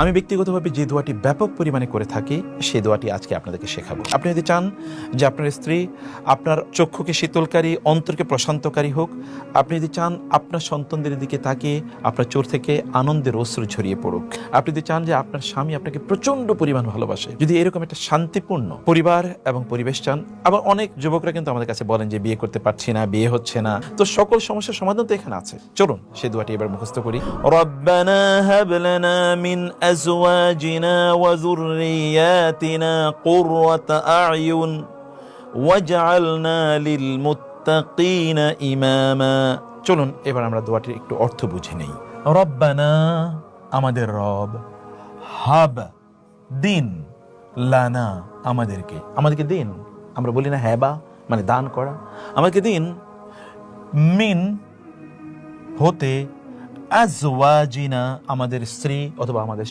আমি ব্যক্তিগতভাবে যে দোয়াটি ব্যাপক পরিমাণে করে থাকি, সেই দোয়াটি আজকে আপনাদেরকে শেখাবো। আপনি যদি চান যে আপনার স্ত্রী আপনার চক্ষুকে শীতলকারী, অন্তরকে প্রশান্তকারী হোক, আপনি যদি চান আপনার সন্তানদের দিকে তাকিয়ে আপনার চোর থেকে আনন্দের অশ্রু ঝরিয়ে পড়ুক। আপনি যদি চান যে আপনার স্বামী আপনাকে প্রচণ্ড পরিমাণ ভালোবাসে, যদি এরকম একটা শান্তিপূর্ণ পরিবার এবং পরিবেশ চান, আবার অনেক যুবকরা কিন্তু আমাদের কাছে বলেন যে, বিয়ে করতে পারছি না, বিয়ে হচ্ছে না। তো সকল সমস্যার সমাধান তো এখানে আছে। চলুন সেই দোয়াটি এবার মুখস্থ করি। মিন যুররিয়াতিনা কুররাতা আ'য়ুন ওয়াজআলনা লিল মুত্তাকিনা ইমামা চলুন, এবার আমরা দোয়াটির একটু অর্থ বুঝে নেই। রব্বানা, আমাদের রব, হাব, দিন, লানা, আমাদেরকে। আমাদেরকে দিন, আমরা বলি না হ্যাবা মানে দান করা। আমাদেরকে দিন, মিন, হতে, আজওয়াজিনা, আমাদের স্ত্রী অথবা আমাদের